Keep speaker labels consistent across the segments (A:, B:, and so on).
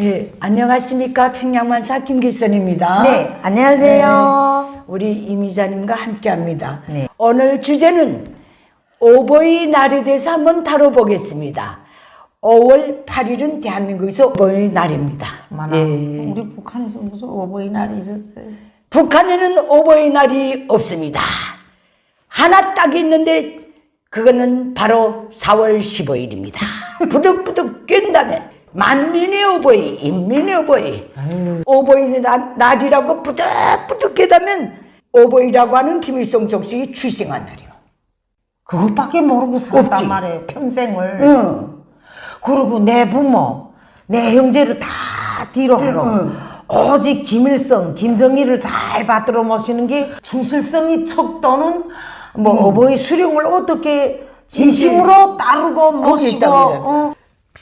A: 예, 안녕하십니까 평양만사 김길선입니다.
B: 네, 안녕하세요.
A: 우리 임 이사님과 함께합니다.
B: 네.
A: 오늘 주제는 오보이 날에 대해서 한번 다뤄보겠습니다. 5월 8일은 대한민국에서 오보이 날입니다.
B: 많아.
A: 예.
B: 우리 북한에서 무슨 어버이날이 있었어요.
A: 북한에는 오보이 날이 없습니다. 하나 딱 있는데 그거는 바로 4월 15일입니다. 부득부득 깬 다음에 만민의 오보이, 인민의 오보이. 오보이 날- 날이라고 부득부득 깨다면 오보이라고 하는 김일성 정식이 출생한 날이요.
B: 그것밖에 모르고 살았단
A: 없지.
B: 말이에요. 평생을.
A: 응.
B: 그리고 내 부모, 내 형제를 다 뒤로 하러. 오직 김일성, 김정일을 잘 받들어 모시는 게 충실성이 척도는 뭐 어버이 수령을 어떻게 진심으로 따르고 모시고. 어,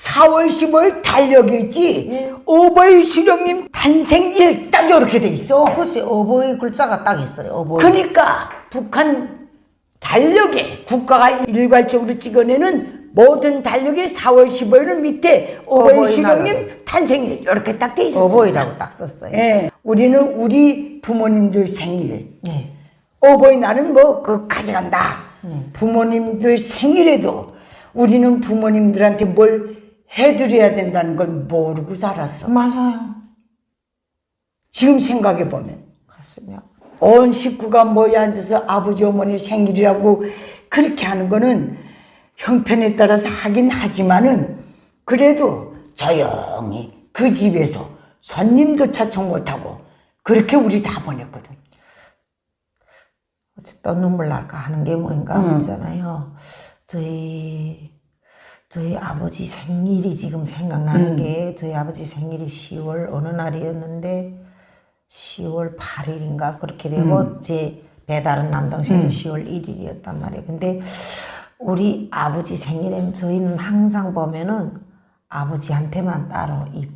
A: 4월 15일 달력이 있지. 오보이 수령님 탄생일 딱 이렇게 돼 있어.
B: 그것이 어버이 글자가 딱 있어요. 어버이.
A: 그러니까 북한 달력에 국가가 일괄적으로 찍어내는 모든 달력에 4월 15일은 밑에 오보이
B: 어버이날로.
A: 수령님 탄생일 이렇게 딱 돼 있었어요.
B: 어버이라고 딱 썼어요.
A: 예, 우리는 우리 부모님들 생일,
B: 네.
A: 오보이 날은 뭐 그 가져간다. 부모님들 생일에도 우리는 부모님들한테 뭘 해드려야 된다는 걸 모르고 살았어.
B: 맞아요.
A: 지금 생각해 보면.
B: 그렇습니다.
A: 온 식구가 모여 앉아서 아버지 어머니 생일이라고 그렇게 하는 거는 형편에 따라서 하긴 하지만은 그래도 조용히 그 집에서 손님도 초청 못하고 그렇게 우리 다 보냈거든.
B: 어쨌든 눈물 날까 하는 게 뭐인가 있잖아요. 저희 저희 아버지 생일이 지금 생각나는 게 저희 아버지 생일이 10월 어느 날이었는데 10월 8일인가 그렇게 되고 제 배다른 남동생이 10월 1일이었단 말이에요. 근데 우리 아버지 생일엔 저희는 항상 보면은 아버지한테만 따로 입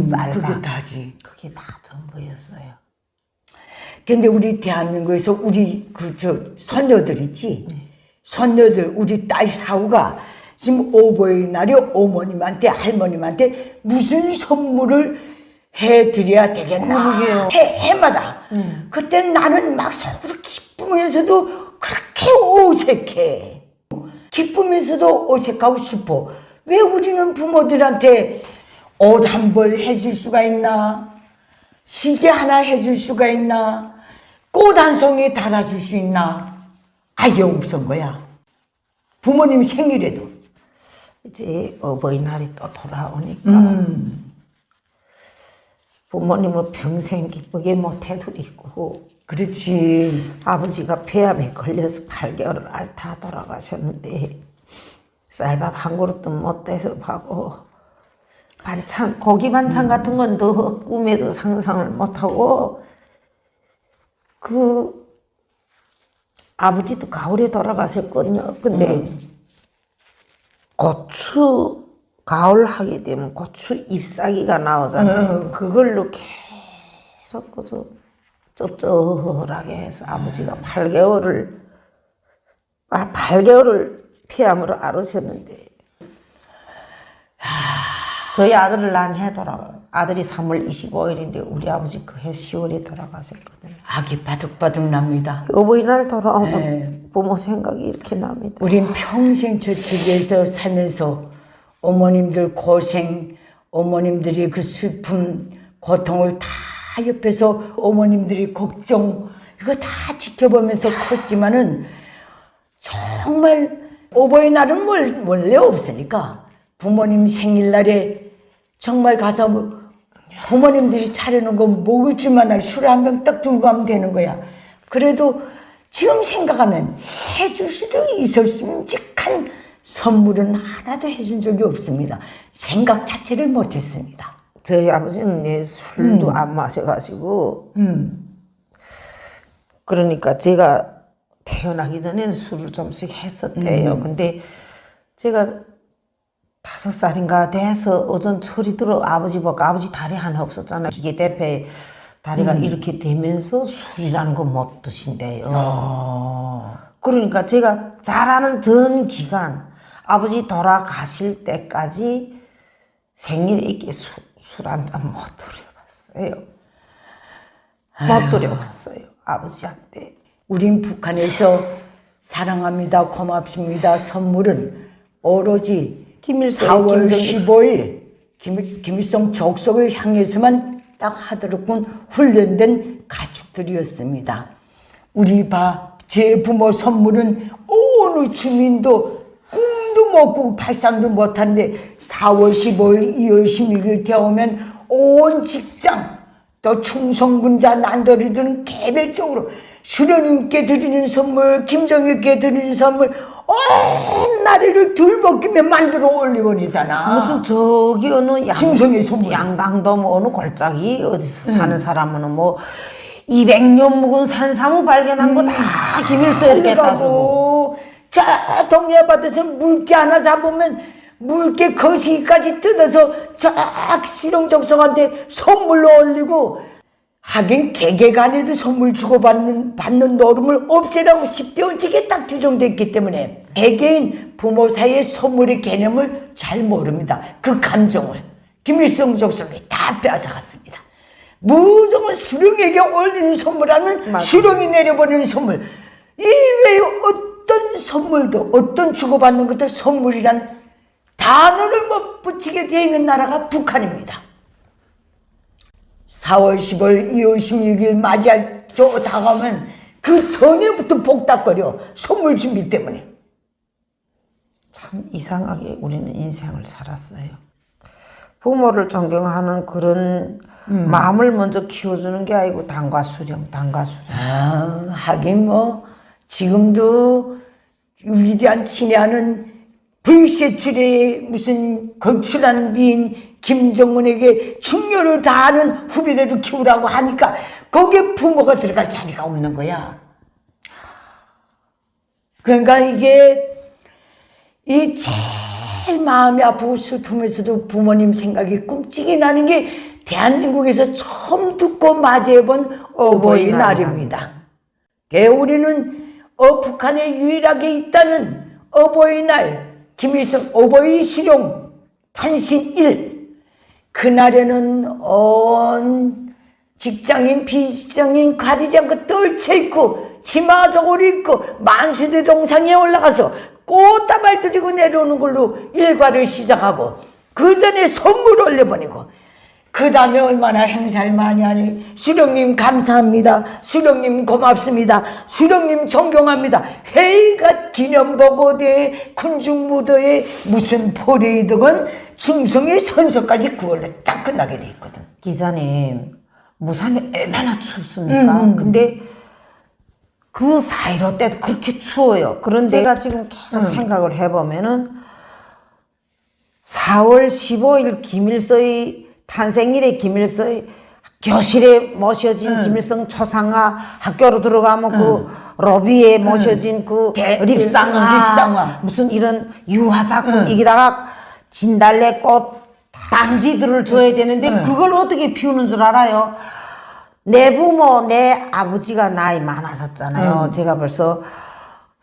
B: 쌀밥
A: 그게 다지.
B: 그게 다 전부였어요.
A: 근데 우리 대한민국에서 우리 그 저 손녀들 있지? 손녀들 우리 딸 사우가 지금 오보이 날에 어머님한테 할머님한테 무슨 선물을 해드려야 되겠나
B: 그러게요.
A: 해, 해마다 그때 나는 막 속으로 기쁘면서도 그렇게 어색해 기쁘면서도 어색하고 싶어 왜 우리는 부모들한테 옷 한 벌 해줄 수가 있나 시계 하나 해줄 수가 있나? 꽃 한 송이 달아줄 수 있나? 아예 없은 거야. 부모님 생일에도.
B: 이제 어버이날이 또 돌아오니까 부모님을 평생 기쁘게 못 해드리고
A: 그렇지.
B: 아버지가 폐암에 걸려서 8개월을 앓다 돌아가셨는데 쌀밥 한 그릇도 못 대접하고 반찬 고기 반찬 같은 건더 꿈에도 상상을 못하고 그 아버지도 가을에 돌아가셨거든요. 근데 고추 가을 하게 되면 고추 잎사귀가 나오잖아요. 그걸로 계속 그저 쩝쩝하게 해서 아버지가 8개월을 아 8개월을 폐암으로 앓으셨는데. 저희 아들을 난해 돌아가 아들이 3월 25일인데 우리 아버지 그해 10월에 돌아가셨거든요.
A: 아기 바득바득 납니다.
B: 어버이날 돌아오면
A: 네.
B: 부모 생각이 이렇게 납니다.
A: 우린 평생 저쪽에서 살면서 어머님들 고생, 어머님들이 그 슬픔, 고통을 다 옆에서 어머님들이 걱정, 이거 다 지켜보면서 컸지만은 정말 어버이날은 뭘, 원래 없으니까 부모님 생일날에 정말 가서 뭐 부모님들이 차리는 거 먹을 줄만 알 술 한 병 딱 들고 가면 되는 거야. 그래도 지금 생각하면 해줄 수도 있었음직한 선물은 하나도 해준 적이 없습니다. 생각 자체를 못했습니다.
B: 저희 아버지는 예, 술도 안 마셔가지고 그러니까 제가 태어나기 전에는 술을 좀씩 했었대요. 근데 제가 다섯 살인가 돼서 어전 소리 들어 아버지 보고 아버지 다리 하나 없었잖아요. 기계 대패 다리가 이렇게 되면서 술이라는 거 못 드신대요. 그러니까 제가 자라는 전 기간 아버지 돌아가실 때까지 생일에 이렇게 술한 잔 못 드려봤어요. 못 드려봤어요. 아버지한테.
A: 우린 북한에서 사랑합니다, 고맙습니다 선물은 오로지
B: 김일성,
A: 4월
B: 김정일.
A: 15일 김, 김일성 족속을 향해서만 딱 하도록군 훈련된 가축들이었습니다. 우리 바, 제 부모 선물은 어느 주민도 꿈도 못 꾸고 발상도 못하는데 4월 15일, 2월 16일 되오면 온 직장 또 충성군자 난도리들은 개별적으로 수련님께 드리는 선물, 김정일께 드리는 선물 온 나라를 둘벗기며 만들어 올리원이잖아.
B: 무슨 저기 어느 양,
A: 충성의 선물.
B: 양강도 뭐 어느 골짜기 어디서 사는 사람은 뭐 200년 묵은 산사무 발견한 거다 김일서 이렇게 따주고
A: 그래가지고 저 동해 바다에서 물개 하나 잡으면 물개 거시기까지 뜯어서 쫙 실용적성한테 선물로 올리고 하긴 개개간에도 선물 주고받는 받는 노름을 없애라고 10대 원칙에 딱 규정됐기 때문에 개개인 부모 사이의 선물의 개념을 잘 모릅니다. 그 감정을 김일성 족속이 다 빼앗아갔습니다. 무조건 수령에게 올리는 선물하는 수령이 내려보내는 선물 이외에 어떤 선물도 어떤 주고받는 것도 선물이란 단어를 못 붙이게 되어 있는 나라가 북한입니다. 4월 10월 2월 16일 맞이할 저 다가오면 그 전에부터 복닥거려 선물 준비 때문에
B: 참 이상하게 우리는 인생을 살았어요. 부모를 존경하는 그런 마음을 먼저 키워주는 게 아니고 당과 수령, 당과 수령.
A: 아, 하긴 뭐 지금도 위대한 친애하는 불세출의 무슨 거출한 미인 김정은에게 충렬을 다하는 후배들을 키우라고 하니까 거기에 부모가 들어갈 자리가 없는 거야. 그러니까 이게 이 제일 마음이 아프고 슬프면서도 부모님 생각이 꿈찍이 나는 게 대한민국에서 처음 듣고 맞이해본 어버이날입니다. 예, 우리는 어, 북한에 유일하게 있다는 어버이날, 김일성 어버이 실용 탄신 일. 그날에는 온 직장인, 비직장인 가리지 않고 떨쳐입고 치마 저고리 입고 만수대 동상에 올라가서 꽃다발 들이고 내려오는 걸로 일과를 시작하고 그 전에 선물 올려보내고 그 다음에 얼마나 행사를 많이 하니. 수령님 감사합니다. 수령님 고맙습니다. 수령님 존경합니다. 회의가 기념보고대회 군중무도회 무슨 포레이드건 충성의 선서까지 그걸로 딱 끝나게 돼 있거든.
B: 기자님, 무산이 얼마나 춥습니까? 근데 그 사이로 때도 그렇게 추워요. 그런데 제가 지금 계속 생각을 해보면은 4월 15일 김일서의 탄생일에 김일서의 교실에 모셔진 김일성 초상화 학교로 들어가면 그 로비에 모셔진 그
A: 대-
B: 립상화,
A: 립상화.
B: 무슨 이런 유화 작품 여기다가 진달래 꽃 단지들을 줘야 되는데 그걸 어떻게 피우는 줄 알아요? 내 부모, 내 아버지가 나이 많아졌잖아요. 제가 벌써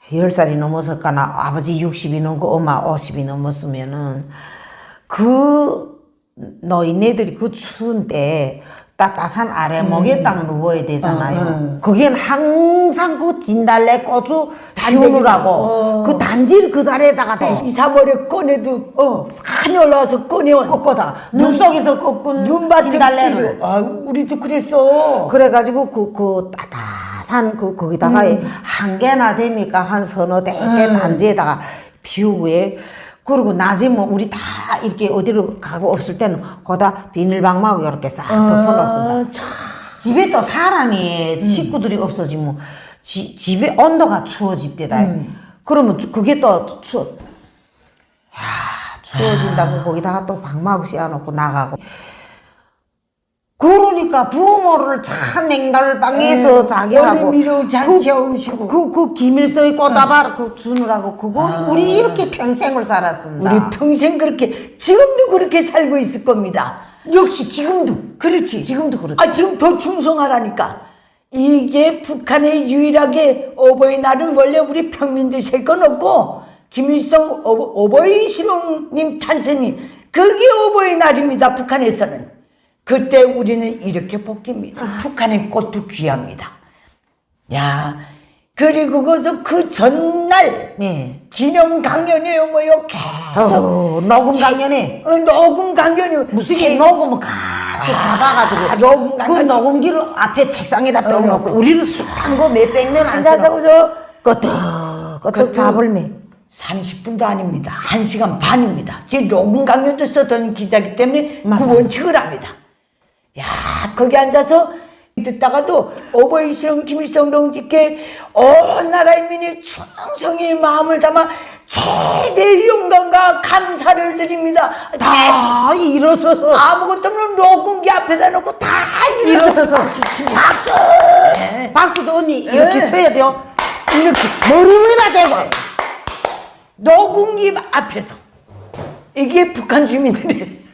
B: 10살이 넘었을까나 아버지 60이 넘고 엄마 50이 넘었으면은 그 노인네들이 그 추운 때 따뜻한 아래목에 딱 누워야 되잖아요. 거기엔 항상 그 진달래 고추 피우느라고 그 단지 그 자리에다가 다
A: 2, 3월에 꺼내도 어, 산이 올라와서 꺼내온
B: 꺾어다. 눈 속에서 꺾은 진달래를.
A: 아, 우리도 그랬어.
B: 그래가지고 그, 그 따뜻한 그 거기다가 한 개나 됩니까? 한 서너 대 개 단지에다가 비우고에 그리고 낮에 뭐 우리 다 이렇게 어디로 가고 없을 때는 거기다 비닐방망이 이렇게 싹 덮어놓습니다.
A: 아, 참.
B: 집에 또 사람이 식구들이 없어지면 지, 집에 온도가 추워집대다. 그러면 주- 그게 또 추워. 야 추워진다고 거기다가 또 방막 씌워놓고 나가고. 그러니까 부모를 참 냉달방에서 자기 하고
A: 어린이로 잔치 오시고.
B: 그, 그 김일성의 꽃다발 그 주느라고 그거 우리 이렇게 평생을 살았습니다.
A: 우리 평생 그렇게 지금도 그렇게 살고 있을 겁니다
B: 역시 지금도
A: 그렇지
B: 지금도 그렇죠.
A: 아 지금 더 충성하라니까 이게 북한의 유일하게 어버이날은 원래 우리 평민들 셀건 없고 김일성 어버, 어버이 실용님 탄생이 그게 어버이날입니다. 북한에서는. 그때 우리는 이렇게 볶입니다. 북한의 꽃도 귀합니다. 야, 그리고 거기서 그 전날
B: 예.
A: 기념 강연이에요, 뭐요. 계속
B: 어, 녹음 강연에
A: 어, 녹음 강연이
B: 무슨
A: 제-
B: 게 녹음을 가득 잡아가지고
A: 아, 녹음
B: 그 녹음기를 앞에 책상에다 떠놓고 우리는 숱한 거 몇백 년
A: 앉아서 그저
B: 끄덕 끄덕
A: 그-
B: 잡을매
A: 30분도 아닙니다. 1시간 반입니다. 제 녹음 강연도 쓰던 기자기 때문에
B: 맞아.
A: 그 원칙을 합니다. 야, 거기 앉아서 듣다가도 어버이 실험 김일성 동지께 온 나라의 민의 충성의 마음을 담아 최대의 영광과 감사를 드립니다.
B: 다다 일어서서
A: 아무것도 없는 녹음기 앞에다 놓고 다
B: 일어서서
A: 박수 칩니다.
B: 박수! 박수도 언니 이렇게
A: 네.
B: 쳐야 돼요?
A: 이렇게
B: 머리위에다 대고
A: 녹음기 앞에서. 이게 북한 주민들이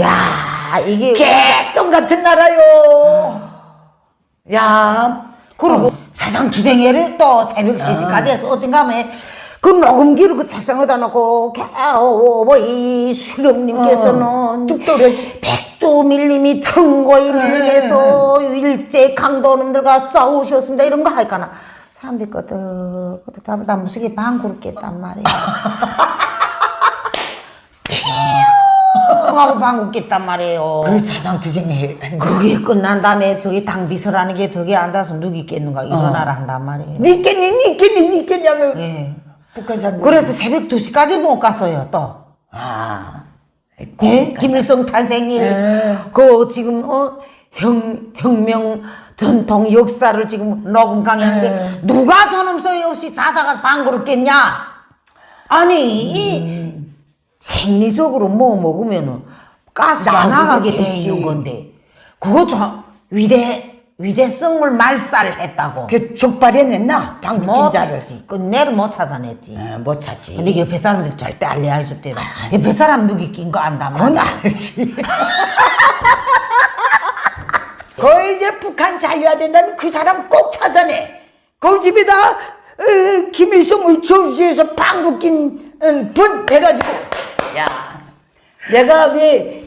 B: 야 이게
A: 개똥 같은 나라요. 야,
B: 그리고 사상 투쟁회를 또 새벽 3시까지 해서 어딘가에 그 녹음기를 그 책상에다 놓고 겨우보이 수령님께서는
A: 뚝 떨어지.
B: 백두 밀림이 청고이 밀림에서 일제 강도놈들과 싸우셨습니다 이런 거 할까나 사람들이 잡다 무식이 방구를 깼단 말이야 하고 방구 깼단 말이에요
A: 그 사상 투쟁에
B: 그게 끝난 다음에 저기 당비서라는 게 저기 앉아서 누기 깼는가 일어나라 한단 말이에요.
A: 니겠니 니겠니 니겠냐면
B: 예.
A: 북한 사람.
B: 그래서 새벽 2시까지 못 갔어요, 또.
A: 아,
B: 예? 김일성 탄생일.
A: 예.
B: 그 지금, 어, 혁, 혁명 전통 역사를 지금 녹음 강의하는데 누가 저놈 소리 없이 자다가 방구를 깼냐? 아니, 이 생리적으로 뭐 먹으면은 가스가
A: 나오게
B: 나가게 돼. 있는 건데 그것도 위대, 위대성을 말살했다고.
A: 그 족발해냈나 기자를.
B: 못했지. 끝내를 못 찾아냈지.
A: 아, 못 찾지.
B: 근데 옆에 사람들이 절대 알려야 해줄 때다. 옆에 사람 누기 낀거 안다.
A: 그건 알지. 그 이제 북한 잘려야 된다면 그 사람 꼭 찾아내. 그 집에다 어, 김일성을 저주지에서 방구 낀 분 돼가지고 야 내가 왜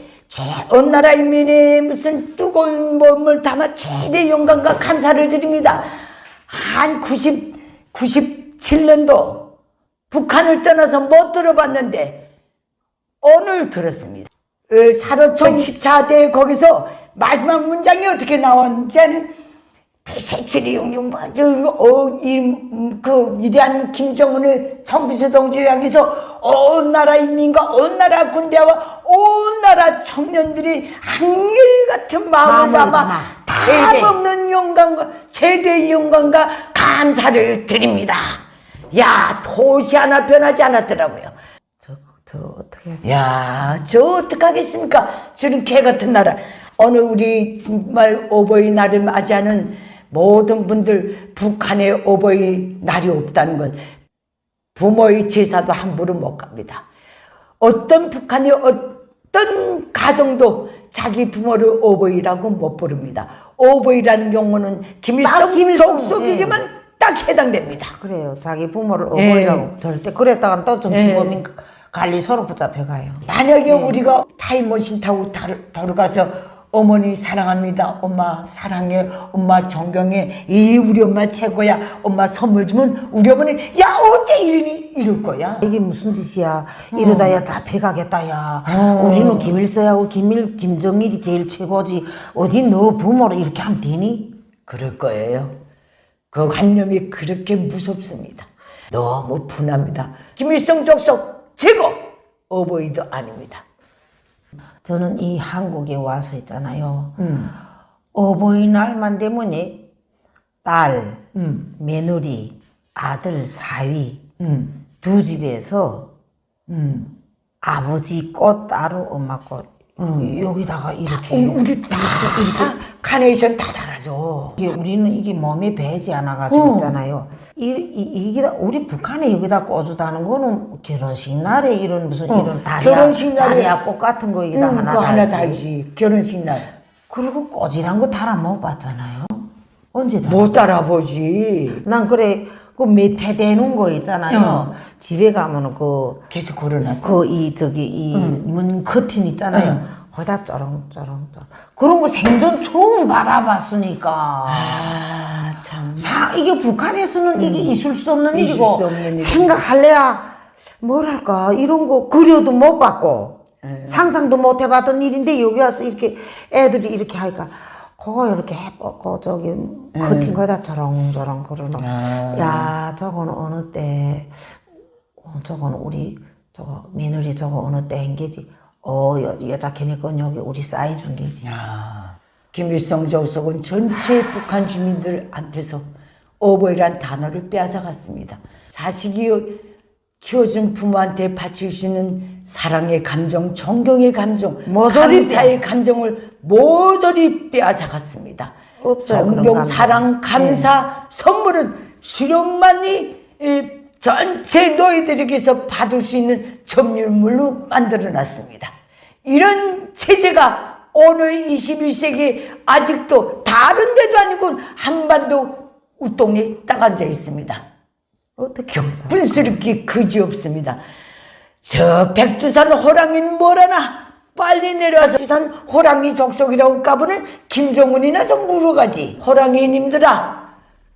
A: 온 나라 인민의 무슨 뜨거운 몸을 담아 최대 영광과 감사를 드립니다. 한 90, 97년도 북한을 떠나서 못 들어봤는데 오늘 들었습니다. 어, 사로총 14대 거기서 마지막 문장이 어떻게 나왔는지는 새칠이 용용 맞아 어이그 위대한 김정은을 청비서 동지를 향해서 온 나라 인민과 온 나라 군대와 온 나라 청년들이 한결 같은 마음을
B: 마음을
A: 담아. 담없는 영광과 최대의 영광과 감사를 드립니다. 야 도시 하나 변하지 않았더라고요.
B: 저, 저 어떻게 하지?
A: 야, 저 어떡하겠습니까? 저런 개 같은 나라. 오늘 우리 정말 어버이날을 맞이하는 모든 분들 북한에 어버이날이 없다는 건 부모의 제사도 함부로 못 갑니다. 어떤 북한의 어떤 가정도 자기 부모를 어버이라고 못 부릅니다. 어버이라는 용어는
B: 딱
A: 김일성
B: 김일성,
A: 족속에게만 딱 해당됩니다.
B: 그래요. 자기 부모를
A: 예.
B: 어머니라고 절대 그랬다가 또 정치범인 관리 서로 붙잡혀가요.
A: 만약에 우리가 타임머신 타고 다루, 다루 가서 어머니 사랑합니다. 엄마 사랑해. 엄마 존경해. 이 우리 엄마 최고야. 엄마 선물 주면 우리 어머니 야 어째 이러니 이럴 거야.
B: 이게 무슨 짓이야? 이러다 야 잡혀가겠다 야. 우리는 김일성하고 김일 김정일이 제일 최고지. 어디 너 부모를 이렇게 하면 되니?
A: 그럴 거예요. 그 관념이 그렇게 무섭습니다. 너무 분합니다. 김일성 족속 최고 어버이도 아닙니다.
B: 저는 이 한국에 와서 있잖아요. 어버이날만 되면이 딸, 며느리, 아들, 사위 두 집에서 아버지 꽃 따로 엄마 꽃 여기다가 이렇게
A: 우리 다 카네이션 다 달아 줘.
B: 이게 우리는 이게 몸에 배지 않아가지고
A: 어.
B: 있잖아요. 이, 이, 다 우리 북한에 여기다 꽂주다는 거는 결혼식 날에 이런 무슨 이런 다리아,
A: 어, 결혼식 날에-
B: 다리아 꽃 같은 거 여기다
A: 응,
B: 하나
A: 그거 하나
B: 달지.
A: 달지. 결혼식 날.
B: 그리고 꼬질한 거 달아 먹어봤잖아요. 언제 달아?
A: 못 따라보지.
B: 난 그래 그 메태 되는 거 있잖아요. 집에 가면은 그
A: 계속 걸어놨어.
B: 그 이 저기 이문 커튼 있잖아요. 거 기다 쩌렁쩌렁 쩌렁 그런 거 생전 처음 받아봤으니까
A: 아, 참.
B: 사 이게 북한에서는 이게 있을 수 없는
A: 있을
B: 일이고
A: 수 없는 일이고.
B: 생각할래야 뭐랄까 이런 거 그려도 못 봤고
A: 네.
B: 상상도 못 해봤던 일인데 여기 와서 이렇게 애들이 이렇게 하니까 그거 이렇게 해보고 저기 커튼 거기다 저렁저렁 그러는
A: 네. 아.
B: 야 저거는 어느 때 어, 저거는 우리 저거 며느리 저거 어느 때한 게지 어 여, 여자 걔네 건 여기 우리 싸이 준 게지
A: 아, 김일성 조석은 전체 북한 주민들한테서 어버이란 단어를 빼앗아갔습니다. 자식이 키워준 부모한테 바칠 수 있는 사랑의 감정, 존경의 감정,
B: 모조리
A: 감사의 감정을 모조리 빼앗아갔습니다.
B: 없어요,
A: 존경.
B: 네.
A: 사랑, 감사, 선물은 수령만이 이 전체 너희들에게서 받을 수 있는 점유물로 만들어 놨습니다. 이런 체제가 오늘 21세기 아직도 다른 데도 아니고 한반도 우동에 딱 앉아 있습니다.
B: 어떻게
A: 분스럽기 그지없습니다. 저 백두산 호랑이는 뭐라나 빨리 내려와서 백두산 호랑이 족속이라고 까부는 김정은이나 좀 물어가지 호랑이님들아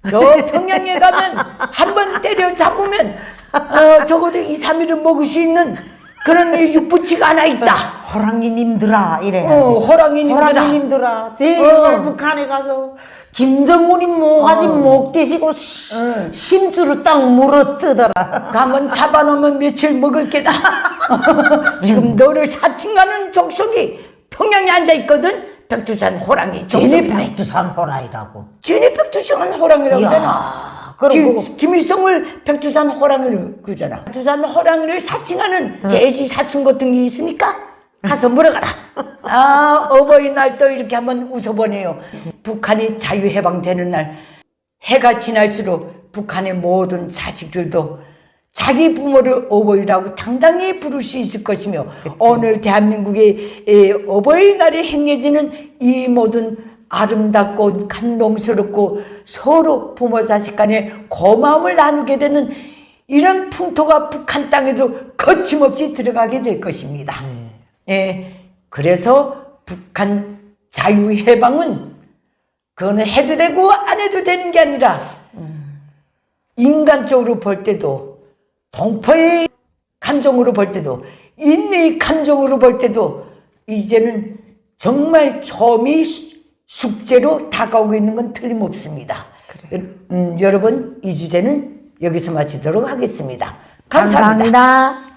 A: 저 평양에 가면 한 번 때려 잡으면 어, 적어도 2, 3일은 먹을 수 있는 그런 육부치가 하나 있다
B: 호랑이님들아 이래
A: 어, 호랑이님들아
B: 호랑이님들아 제발
A: 어.
B: 북한에 가서 김정은이 뭐가지 목 대시고 시- 심줄을 딱 물어뜯어라
A: 가면 잡아놓으면 며칠 먹을 게다. 지금 너를 사칭하는 족속이 평양에 앉아 있거든. 백두산 호랑이 족속이라.
B: 백두산 호랑이라고
A: 쟤네 백두산 호랑이라고
B: 이야,
A: 하잖아.
B: 그럼
A: 김, 김일성을 백두산 호랑이로 그러잖아. 백두산 호랑이를 사칭하는 돼지 사춘 같은 게 있으니까 가서 물어가라. 아 어버이날 또 이렇게 한번 웃어보네요. 북한이 자유해방되는 날 해가 지날수록 북한의 모든 자식들도 자기 부모를 어버이라고 당당히 부를 수 있을 것이며 오늘 대한민국의 에, 어버이날이 행해지는 이 모든 아름답고 감동스럽고 서로 부모 자식 간의 고마움을 나누게 되는 이런 풍토가 북한 땅에도 거침없이 들어가게 될 것입니다. 예, 그래서 북한 자유해방은 그거는 해도 되고 안 해도 되는 게 아니라 인간적으로 볼 때도 동포의 감정으로 볼 때도 인내의 감정으로 볼 때도 이제는 정말 처음이 수- 숙제로 다가오고 있는 건 틀림없습니다. 음, 여러분 이 주제는 여기서 마치도록 하겠습니다 감사합니다.
B: 감사합니다.